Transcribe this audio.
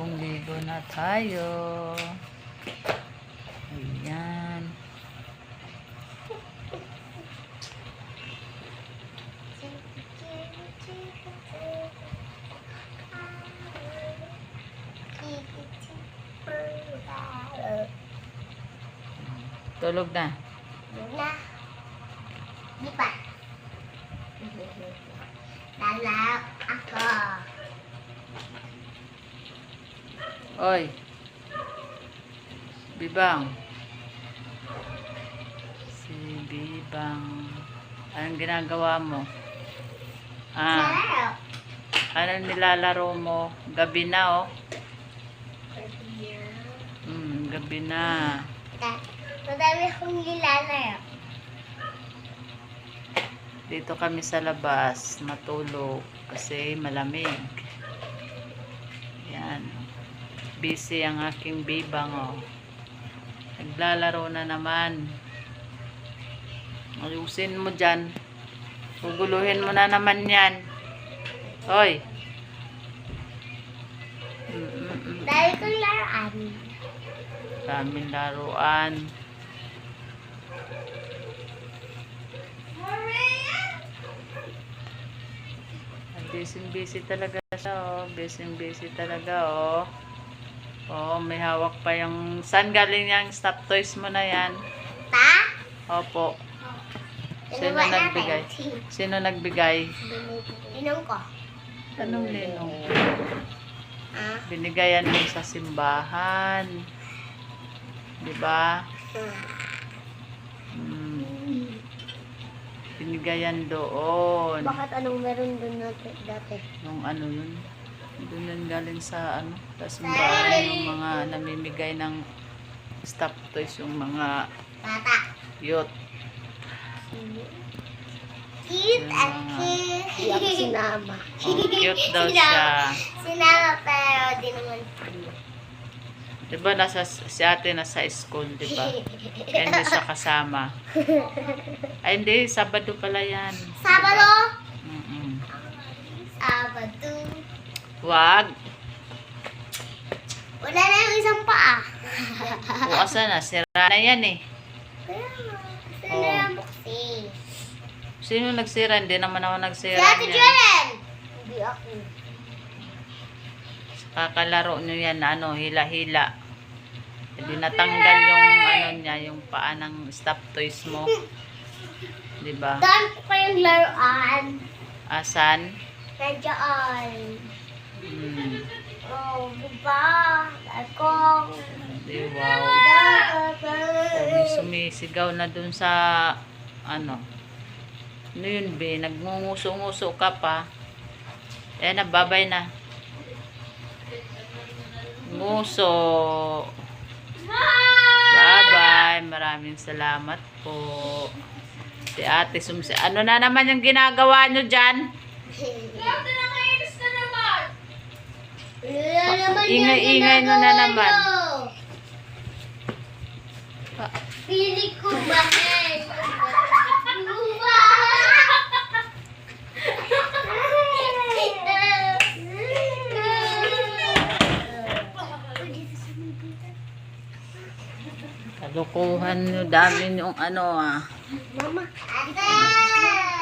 Bagong ligo na tayo. Ayan. Tulog na. Luna. Di pa. Lalap ako. Oy. Bibang. Si Bibang. Anong ginagawa mo? Ah, anong nilalaro mo? Gabi na, oh. Hmm, gabi na. Madami akong nilalaro. Dito kami sa labas, matulog kasi malamig. Busy ang aking bibang, oh. Naglalaro na naman. Ayusin mo dyan. Guguluhin mo na naman yan. Hoy. Mm-mm-mm. Dahil kong laruan. Daming laruan. Busy busy talaga siya oh. Busy busy talaga oh. Oh, may hawak pa yung... Saan galing yung stop toys mo na yan? Ta? Opo. Sino Inuwa natin. nagbigay? Sino nagbigay? Inong ko. Anong ninong? Ah? Binigayan mo sa simbahan. Di ba? Hmm. Binigayan doon. Bakit anong meron doon dati? Nung ano yun. Doon yun galing sa ano. Sa simbahan yung mga namimigay ng stop toys. Yung mga Bata. youth. Cute at cute. Ako sinama. Oh, cute daw siya. Sinama pero di naman. Di ba nasa, si ate nasa school, di ba? Kaya hindi siya kasama. Ay hindi, Sabado pala yan. Sabado? Mm-mm. Sabado. Wag. Wala na yung isang paa. Bukas na, sira na yan eh. Kaya nga. Gusto Oh. na. Sino nagsira? Hindi naman ako Si nagsira Ate niyan. Jelen! Hindi ako. Kakalaro nyo yan, ano, hila-hila. Hindi natanggal yung, ano niya, yung paa ng stop toys mo. Di ba? Daan ko kayong laruan. Asan? Nandiyan. Hmm. Oh, diba? Ako. Di, wow. Sumisigaw na dun sa, ano, ano yun, be? Nagngunguso-nguso ka pa. Eh, nababay na. Nguso. Bye-bye. Maraming salamat po. Si ate sumsi. Ano na naman yung ginagawa nyo dyan? Ingay-ingay nyo na naman. Pili ko ba! Kalukuhan nyo. Dami yung ano ah. Mama. Ate!